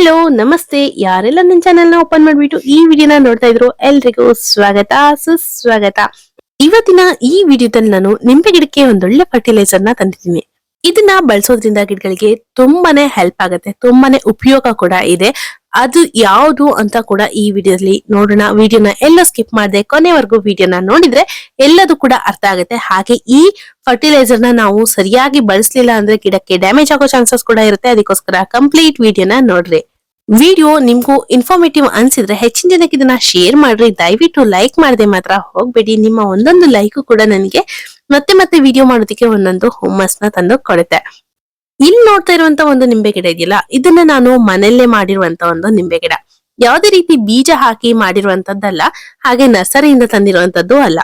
Hello ನಮಸ್ತೆ. ಯಾರೆಲ್ಲ ನನ್ನ ಚಾನೆಲ್ನ ಓಪನ್ ಮಾಡ್ಬಿಟ್ಟು ಈ ವಿಡಿಯೋನ ನೋಡ್ತಾ ಇದ್ರು ಎಲ್ರಿಗೂ ಸ್ವಾಗತ, ಸುಸ್ವಾಗತ. ಇವತ್ತಿನ ಈ ವಿಡಿಯೋದಲ್ಲಿ ನಾನು ನಿಂಬೆ ಗಿಡಕ್ಕೆ ಒಂದೊಳ್ಳೆ ಫರ್ಟಿಲೈಸರ್ನ ತಂದಿದ್ದೀನಿ. ಇದನ್ನ ಬಳಸೋದ್ರಿಂದ ಗಿಡಗಳಿಗೆ ತುಂಬಾನೇ ಹೆಲ್ಪ್ ಆಗುತ್ತೆ, ತುಂಬಾನೇ ಉಪಯೋಗ ಕೂಡ ಇದೆ. ಅದು ಯಾವುದು ಅಂತ ಕೂಡ ಈ ವಿಡಿಯೋದಲ್ಲಿ ನೋಡೋಣ. ವಿಡಿಯೋನ ಎಲ್ಲ ಸ್ಕಿಪ್ ಮಾಡದೆ, ಕೊನೆವರೆಗೂ ವಿಡಿಯೋನ ನೋಡಿದ್ರೆ ಎಲ್ಲದೂ ಕೂಡ ಅರ್ಥ ಆಗುತ್ತೆ. ಹಾಗೆ ಈ ಫರ್ಟಿಲೈಸರ್ನ ನಾವು ಸರಿಯಾಗಿ ಬಳಸಲಿಲ್ಲ ಅಂದ್ರೆ ಗಿಡಕ್ಕೆ ಡ್ಯಾಮೇಜ್ ಆಗೋ ಚಾನ್ಸಸ್ ಕೂಡ ಇರುತ್ತೆ. ಅದಕ್ಕೋಸ್ಕರ ಕಂಪ್ಲೀಟ್ ವಿಡಿಯೋನ ನೋಡ್ರಿ. ವಿಡಿಯೋ ನಿಮ್ಗೂ ಇನ್ಫಾರ್ಮೇಟಿವ್ ಅನ್ಸಿದ್ರೆ ಹೆಚ್ಚಿನ ಜನಕ್ಕೆ ಇದನ್ನ ಶೇರ್ ಮಾಡ್ರಿ. ದಯವಿಟ್ಟು ಲೈಕ್ ಮಾಡದೆ ಮಾತ್ರ ಹೋಗ್ಬೇಡಿ. ನಿಮ್ಮ ಒಂದೊಂದು ಲೈಕ್ ಕೂಡ ನನಗೆ ಮತ್ತೆ ಮತ್ತೆ ವಿಡಿಯೋ ಮಾಡೋದಕ್ಕೆ ಒಂದೊಂದು ಹುಮ್ಮಸ್ನ ತಂದು ಕೊಡುತ್ತೆ. ಇಲ್ಲಿ ನೋಡ್ತಾ ಇರುವಂತ ಒಂದು ನಿಂಬೆ ಗಿಡ ಇದೆಯಲ್ಲ, ಇದನ್ನ ನಾನು ಮನೆಯಲ್ಲೇ ಮಾಡಿರುವಂತ ಒಂದು ನಿಂಬೆ ಗಿಡ. ಯಾವುದೇ ರೀತಿ ಬೀಜ ಹಾಕಿ ಮಾಡಿರುವಂತದ್ದಲ್ಲ, ಹಾಗೆ ನರ್ಸರಿಯಿಂದ ತಂದಿರುವಂತದ್ದು ಅಲ್ಲ.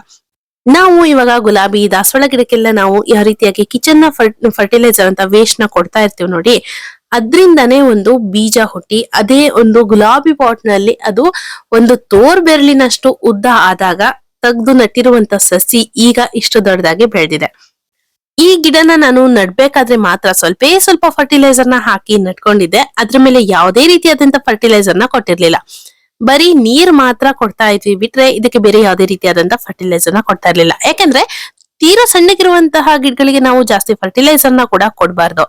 ನಾವು ಇವಾಗ ಗುಲಾಬಿ, ದಾಸವಾಳ ಗಿಡಕ್ಕೆಲ್ಲ ನಾವು ಯಾವ ರೀತಿಯಾಗಿ ಕಿಚನ್ನ ಫರ್ಟಿಲೈಸರ್ ಅಂತ ವೇಸ್ಟ್ನ ಕೊಡ್ತಾ ಇರ್ತೀವಿ ನೋಡಿ. ಅದ್ರಿಂದನೇ ಒಂದು ಬೀಜ ಹುಟ್ಟಿ, ಅದೇ ಒಂದು ಗುಲಾಬಿ ಪಾಟ್ನಲ್ಲಿ ಅದು ಒಂದು ತೋರ್ ಬೆರಳಿನಷ್ಟು ಉದ್ದ ಆದಾಗ ತೆಗೆದು ನಟ್ಟಿರುವಂತ ಸಸಿ ಈಗ ಇಷ್ಟು ದೊಡ್ಡದಾಗಿ ಬೆಳೆದಿದೆ. ಈ ಗಿಡನ ನಾನು ನಡ್ಬೇಕಾದ್ರೆ ಮಾತ್ರ ಸ್ವಲ್ಪ ಸ್ವಲ್ಪ ಫರ್ಟಿಲೈಸರ್ನ ಹಾಕಿ ನಟ್ಕೊಂಡಿದ್ದೆ ಅದ್ರ ಮೇಲೆ ಯಾವುದೇ ರೀತಿಯಾದಂತ ಫರ್ಟಿಲೈಸರ್ನ ಕೊಟ್ಟಿರ್ಲಿಲ್ಲ. ಬರೀ ನೀರ್ ಮಾತ್ರ ಕೊಡ್ತಾ ಇದ್ವಿ, ಬಿಟ್ರೆ ಇದಕ್ಕೆ ಬೇರೆ ಯಾವುದೇ ರೀತಿಯಾದಂತ ಫರ್ಟಿಲೈಸರ್ನ ಕೊಡ್ತಾ ಇರ್ಲಿಲ್ಲ. ಯಾಕಂದ್ರೆ ತೀರಾ ಸಣ್ಣಗಿರುವಂತಹ ಗಿಡಗಳಿಗೆ ನಾವು ಜಾಸ್ತಿ ಫರ್ಟಿಲೈಸರ್ನ ಕೂಡ ಕೊಡಬಾರ್ದು.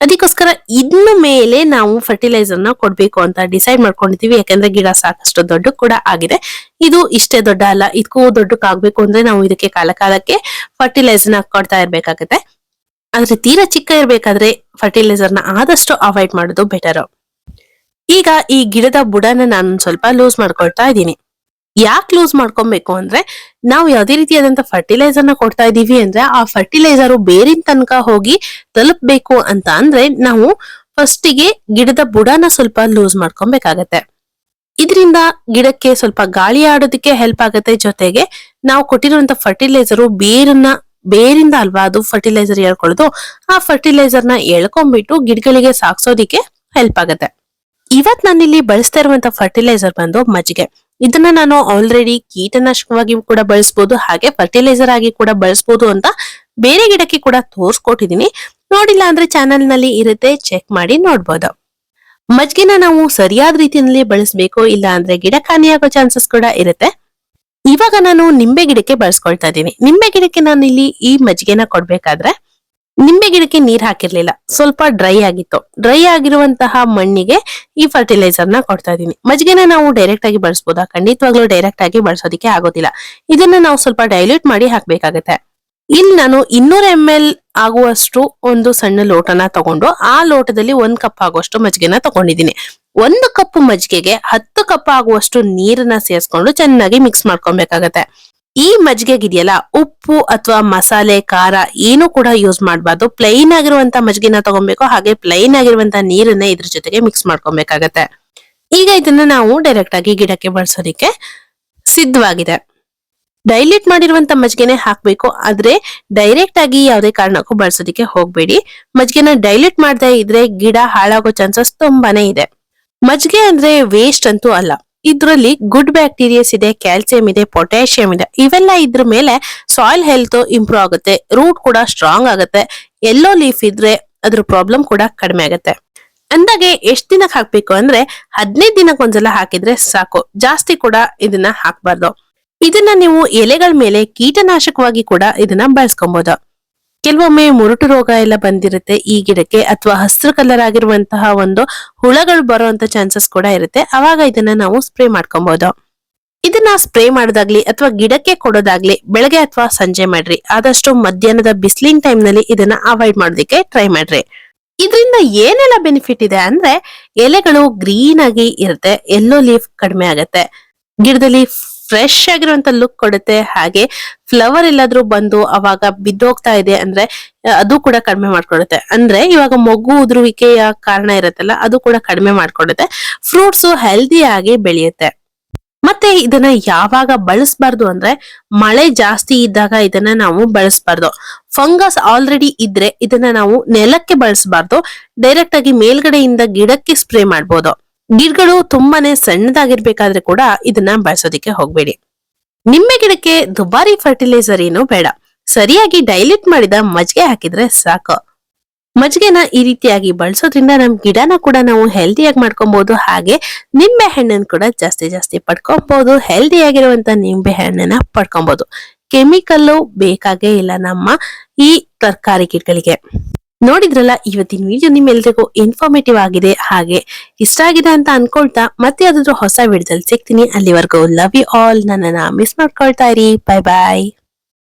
ಅದಕ್ಕೋಸ್ಕರ ಇನ್ನು ಮೇಲೆ ನಾವು ಫರ್ಟಿಲೈಸರ್ನ ಕೊಡ್ಬೇಕು ಅಂತ ಡಿಸೈಡ್ ಮಾಡ್ಕೊಂಡಿದೀವಿ ಯಾಕಂದ್ರೆ ಗಿಡ ಸಾಕಷ್ಟು ದೊಡ್ಡ ಕೂಡ ಆಗಿದೆ. ಇದು ಇಷ್ಟೇ ದೊಡ್ಡ ಅಲ್ಲ, ಇದಕ್ಕೂ ದೊಡ್ಡಕ್ಕಾಗ್ಬೇಕು ಅಂದ್ರೆ ನಾವು ಇದಕ್ಕೆ ಕಾಲ ಕಾಲಕ್ಕೆ ಫರ್ಟಿಲೈಸರ್ನ ಕೊಡ್ತಾ ಇರ್ಬೇಕಾಗತ್ತೆ. ಆದ್ರೆ ತೀರಾ ಚಿಕ್ಕ ಇರ್ಬೇಕಾದ್ರೆ ಫರ್ಟಿಲೈಸರ್ನ ಆದಷ್ಟು ಅವಾಯ್ಡ್ ಮಾಡೋದು ಬೆಟರ್ ಈಗ ಈ ಗಿಡದ ಬುಡನ ನಾನು ಸ್ವಲ್ಪ ಲೂಸ್ ಮಾಡ್ಕೊಳ್ತಾ ಇದ್ದೀನಿ. ಯಾಕೆ ಲೂಸ್ ಮಾಡ್ಕೊಬೇಕು ಅಂದ್ರೆ ನಾವು ಯಾವುದೇ ರೀತಿಯಾದಂತ ಫರ್ಟಿಲೈಸರ್ನ ಕೊಡ್ತಾ ಇದೀವಿ ಅಂದ್ರೆ ಆ ಫರ್ಟಿಲೈಸರ್ ಬೇರಿನ ತನಕ ಹೋಗಿ ತಲುಪಬೇಕು ಅಂತ ಅಂದ್ರೆ ನಾವು ಫಸ್ಟಿಗೆ ಗಿಡದ ಬುಡನ ಸ್ವಲ್ಪ ಲೂಸ್ ಮಾಡ್ಕೊಬೇಕಾಗತ್ತೆ. ಇದರಿಂದ ಗಿಡಕ್ಕೆ ಸ್ವಲ್ಪ ಗಾಳಿ ಆಡೋದಕ್ಕೆ ಹೆಲ್ಪ್ ಆಗುತ್ತೆ ಜೊತೆಗೆ ನಾವು ಕೊಟ್ಟಿರುವಂತ ಫರ್ಟಿಲೈಸರು ಬೇರನ್ನ, ಬೇರಿಂದ ಅಲ್ವಾ ಅದು ಫರ್ಟಿಲೈಸರ್ ಹೇಳ್ಕೊಳ್ಳೋದು ಆ ಫರ್ಟಿಲೈಸರ್ನ ಎಳ್ಕೊಂಡ್ಬಿಟ್ಟು ಗಿಡಗಳಿಗೆ ಸಾಕ್ಸೋದಿಕ್ಕೆ ಹೆಲ್ಪ್ ಆಗುತ್ತೆ. ಇವತ್ ನಾನಿಲ್ಲಿ ಬಳಸ್ತಾ ಇರುವಂತ ಫರ್ಟಿಲೈಸರ್ ಬಂದು ಮಜ್ಜಿಗೆ. ಇದನ್ನ ನಾನು ಆಲ್ರೆಡಿ ಕೀಟನಾಶಕವಾಗಿ ಕೂಡ ಬಳಸಬಹುದು ಹಾಗೆ ಫರ್ಟಿಲೈಸರ್ ಆಗಿ ಕೂಡ ಬಳಸಬಹುದು ಅಂತ ಬೇರೆ ಗಿಡಕ್ಕೆ ಕೂಡ ತೋರ್ಸ್ಕೊಟ್ಟಿದೀನಿ. ನೋಡಿಲ್ಲ ಅಂದ್ರೆ ಚಾನೆಲ್ನಲ್ಲಿ ಇರುತ್ತೆ ಚೆಕ್ ಮಾಡಿ ನೋಡ್ಬೋದು. ಮಜ್ಜಿಗೆನ ನಾವು ಸರಿಯಾದ ರೀತಿಯಲ್ಲಿ ಬಳಸಬೇಕು ಇಲ್ಲ ಅಂದ್ರೆ ಗಿಡ ಹಾನಿಯಾಗೋ ಚಾನ್ಸಸ್ ಕೂಡ ಇರುತ್ತೆ. ಇವಾಗ ನಾನು ನಿಂಬೆ ಗಿಡಕ್ಕೆ ಬಳಸ್ಕೊಳ್ತಾ ಇದ್ದೀನಿ. ನಿಂಬೆ ಗಿಡಕ್ಕೆ ನಾನು ಇಲ್ಲಿ ಈ ಮಜ್ಜಿಗೆನ ಕೊಡ್ಬೇಕಾದ್ರೆ ನಿಂಬೆ ಗಿಡಕ್ಕೆ ನೀರ್ ಹಾಕಿರ್ಲಿಲ್ಲ. ಸ್ವಲ್ಪ ಡ್ರೈ ಆಗಿತ್ತು. ಡ್ರೈ ಆಗಿರುವಂತಹ ಮಣ್ಣಿಗೆ ಈ ಫರ್ಟಿಲೈಸರ್ನ ಕೊಡ್ತಾ ಇದೀನಿ. ಮಜ್ಜಿಗೆನ ನಾವು ಡೈರೆಕ್ಟ್ ಆಗಿ ಬಳಸಬಹುದಾ ಖಂಡಿತವಾಗ್ಲೂ ಡೈರೆಕ್ಟ್ ಆಗಿ ಬಳಸೋದಕ್ಕೆ ಆಗೋದಿಲ್ಲ. ಇದನ್ನ ನಾವು ಸ್ವಲ್ಪ ಡೈಲ್ಯೂಟ್ ಮಾಡಿ ಹಾಕ್ಬೇಕಾಗತ್ತೆ. ಇಲ್ಲಿ ನಾನು ಇನ್ನೂರ ಎಂ ಎಲ್ ಆಗುವಷ್ಟು ಒಂದು ಸಣ್ಣ ಲೋಟನ ತಗೊಂಡು ಆ ಲೋಟದಲ್ಲಿ ಒಂದ್ ಕಪ್ ಆಗುವಷ್ಟು ಮಜ್ಜಿಗೆನ ತಗೊಂಡಿದ್ದೀನಿ. ಒಂದು ಕಪ್ ಮಜ್ಜಿಗೆಗೆ ಹತ್ತು ಕಪ್ ಆಗುವಷ್ಟು ನೀರನ್ನ ಸೇರಿಸ್ಕೊಂಡು ಚೆನ್ನಾಗಿ ಮಿಕ್ಸ್ ಮಾಡ್ಕೊಬೇಕಾಗತ್ತೆ. ಈ ಮಜ್ಜಿಗೆಗಿದೆಯಲ್ಲ ಉಪ್ಪು ಅಥವಾ ಮಸಾಲೆ, ಖಾರ ಏನು ಕೂಡ ಯೂಸ್ ಮಾಡಬಾರ್ದು. ಪ್ಲೈನ್ ಆಗಿರುವಂತ ಮಜ್ಜಿಗೆನ ತಗೊಬೇಕು, ಹಾಗೆ ಪ್ಲೈನ್ ಆಗಿರುವಂತ ನೀರನ್ನ ಇದ್ರ ಜೊತೆಗೆ ಮಿಕ್ಸ್ ಮಾಡ್ಕೊಬೇಕಾಗತ್ತೆ. ಈಗ ಇದನ್ನ ನಾವು ಡೈರೆಕ್ಟ್ ಆಗಿ ಗಿಡಕ್ಕೆ ಬಳಸೋದಿಕ್ಕೆ ಸಿದ್ಧವಾಗಿದೆ. ಡೈಲ್ಯೂಟ್ ಮಾಡಿರುವಂತ ಮಜ್ಜಿಗೆನೆ ಹಾಕ್ಬೇಕು, ಆದ್ರೆ ಡೈರೆಕ್ಟ್ ಆಗಿ ಯಾವುದೇ ಕಾರಣಕ್ಕೂ ಬಳಸೋದಿಕ್ಕೆ ಹೋಗ್ಬೇಡಿ. ಮಜ್ಜಿಗೆನ ಡೈಲ್ಯೂಟ್ ಮಾಡದೇ ಇದ್ರೆ ಗಿಡ ಹಾಳಾಗೋ ಚಾನ್ಸಸ್ ತುಂಬಾನೇ ಇದೆ. ಮಜ್ಜಿಗೆ ಅಂದ್ರೆ ವೇಸ್ಟ್ ಅಂತೂ ಅಲ್ಲ. ಇದ್ರಲ್ಲಿ ಗುಡ್ ಬ್ಯಾಕ್ಟೀರಿಯಾಸ್ ಇದೆ ಕ್ಯಾಲ್ಸಿಯಂ ಇದೆ ಪೊಟ್ಯಾಷಿಯಂ ಇದೆ, ಇವೆಲ್ಲ ಇದ್ರ ಮೇಲೆ ಸಾಯಿಲ್ ಹೆಲ್ತ್ ಇಂಪ್ರೂವ್ ಆಗುತ್ತೆ ರೂಟ್ ಕೂಡ ಸ್ಟ್ರಾಂಗ್ ಆಗುತ್ತೆ ಎಲ್ಲೋ ಲೀಫ್ ಇದ್ರೆ ಅದ್ರ ಪ್ರಾಬ್ಲಮ್ ಕೂಡ ಕಡಿಮೆ ಆಗುತ್ತೆ. ಅಂದಾಗೆ ಎಷ್ಟ್ ದಿನಕ್ಕೆ ಹಾಕ್ಬೇಕು ಅಂದ್ರೆ ಹದಿನೈದು ದಿನಕ್ಕೆ ಒಂದ್ಸಲ ಹಾಕಿದ್ರೆ ಸಾಕು, ಜಾಸ್ತಿ ಕೂಡ ಇದನ್ನ ಹಾಕ್ಬಾರ್ದು. ಇದನ್ನ ನೀವು ಎಲೆಗಳ ಮೇಲೆ ಕೀಟನಾಶಕವಾಗಿ ಕೂಡ ಇದನ್ನ ಬಳಸ್ಕೊಬಹುದು ಕೆಲವೊಮ್ಮೆ ಮುರುಟು ರೋಗ ಎಲ್ಲ ಬಂದಿರುತ್ತೆ ಈ ಗಿಡಕ್ಕೆ ಅಥವಾ ಹಸಿರು ಕಲರ್ ಆಗಿರುವಂತಹ ಒಂದು ಹುಳಗಳು ಬರುವಂತ ಚಾನ್ಸಸ್ ಕೂಡ ಇರುತ್ತೆ. ಅವಾಗ ಇದನ್ನ ನಾವು ಸ್ಪ್ರೇ ಮಾಡ್ಕೊಬಹುದು ಇದನ್ನ ಸ್ಪ್ರೇ ಮಾಡೋದಾಗ್ಲಿ ಅಥವಾ ಗಿಡಕ್ಕೆ ಕೊಡೋದಾಗ್ಲಿ ಬೆಳಗ್ಗೆ ಅಥವಾ ಸಂಜೆ ಮಾಡ್ರಿ. ಆದಷ್ಟು ಮಧ್ಯಾಹ್ನದ ಬಿಸಿಲಿನ ಟೈಮ್ನಲ್ಲಿ ಇದನ್ನ ಅವಾಯ್ಡ್ ಮಾಡೋದಕ್ಕೆ ಟ್ರೈ ಮಾಡ್ರಿ. ಇದರಿಂದ ಏನೆಲ್ಲ ಬೆನಿಫಿಟ್ ಇದೆ ಅಂದ್ರೆ ಎಲೆಗಳು ಗ್ರೀನ್ ಆಗಿ ಇರುತ್ತೆ ಎಲ್ಲೋ ಲೀಫ್ ಕಡಿಮೆ ಆಗತ್ತೆ. ಗಿಡದಲ್ಲಿ ಫ್ರೆಶ್ ಆಗಿರುವಂತ ಲುಕ್ ಕೊಡುತ್ತೆ. ಹಾಗೆ ಫ್ಲವರ್ ಎಲ್ಲಾದ್ರೂ ಬಂದು ಅವಾಗ ಬಿದ್ದೋಗ್ತಾ ಇದೆ ಅಂದ್ರೆ ಅದು ಕೂಡ ಕಡಿಮೆ ಮಾಡ್ಕೊಡುತ್ತೆ. ಅಂದ್ರೆ ಇವಾಗ ಮೊಗ್ಗು ಉದುರುವಿಕೆಯ ಕಾರಣ ಇರುತ್ತಲ್ಲ, ಅದು ಕೂಡ ಕಡಿಮೆ ಮಾಡ್ಕೊಡುತ್ತೆ. ಫ್ರೂಟ್ಸ್ ಹೆಲ್ದಿ ಆಗಿ ಬೆಳೆಯುತ್ತೆ. ಮತ್ತೆ ಇದನ್ನ ಯಾವಾಗ ಬಳಸಬಾರ್ದು ಅಂದ್ರೆ, ಮಳೆ ಜಾಸ್ತಿ ಇದ್ದಾಗ ಇದನ್ನ ನಾವು ಬಳಸಬಾರ್ದು. ಫಂಗಸ್ ಆಲ್ರೆಡಿ ಇದ್ರೆ ಇದನ್ನ ನಾವು ನೆಲಕ್ಕೆ ಬಳಸಬಾರ್ದು. ಡೈರೆಕ್ಟ್ ಆಗಿ ಮೇಲ್ಗಡೆಯಿಂದ ಗಿಡಕ್ಕೆ ಸ್ಪ್ರೇ ಮಾಡ್ಬೋದು. ಗಿಡಗಳು ತುಂಬಾನೇ ಸಣ್ಣದಾಗಿರ್ಬೇಕಾದ್ರೆ ಕೂಡ ಇದನ್ನ ಬಳಸೋದಿಕ್ಕೆ ಹೋಗ್ಬೇಡಿ. ನಿಂಬೆ ಗಿಡಕ್ಕೆ ದುಬಾರಿ ಫರ್ಟಿಲೈಸರ್ ಏನು ಬೇಡ. ಸರಿಯಾಗಿ ಡೈಲ್ಯೂಟ್ ಮಾಡಿದ ಮಜ್ಜಿಗೆ ಹಾಕಿದ್ರೆ ಸಾಕು. ಮಜ್ಜಿಗೆನ ಈ ರೀತಿಯಾಗಿ ಬಳಸೋದ್ರಿಂದ ನಮ್ ಗಿಡನ ಕೂಡ ನಾವು ಹೆಲ್ದಿಯಾಗಿ ಮಾಡ್ಕೊಬಹುದು ಹಾಗೆ ನಿಂಬೆ ಹಣ್ಣನ್ನು ಕೂಡ ಜಾಸ್ತಿ ಜಾಸ್ತಿ ಪಡ್ಕೊಬಹುದು ಹೆಲ್ದಿ ಆಗಿರುವಂತ ನಿಂಬೆ ಹಣ್ಣನ್ನ ಪಡ್ಕೊಬಹುದು ಕೆಮಿಕಲ್ಲು ಬೇಕಾಗೇ ಇಲ್ಲ ನಮ್ಮ ಈ ತರಕಾರಿ ಗಿಡಗಳಿಗೆ. ನೋಡಿದ್ರಲ್ಲ, ಇವತ್ತಿನ ವಿಡಿಯೋ ನಿಮ್ಮೆಲ್ರಿಗೂ ಇನ್ಫಾರ್ಮೇಟಿವ್ ಆಗಿದೆ. ಹಾಗೆ ಇಷ್ಟ ಆಗಿದೆ ಅಂತ ಅನ್ಕೊಳ್ತಾ ಮತ್ತೆ ಯಾವ್ದಾದ್ರು ಹೊಸ ವಿಡಿಯೋದಲ್ಲಿ ಸಿಗ್ತೀನಿ. ಅಲ್ಲಿವರೆಗೂ ಲವ್ ಯು ಆಲ್ ನನ್ನನ್ನ ಮಿಸ್ ಮಾಡ್ಕೊಳ್ತಾ ಇರಿ. ಬಾಯ್ ಬಾಯ್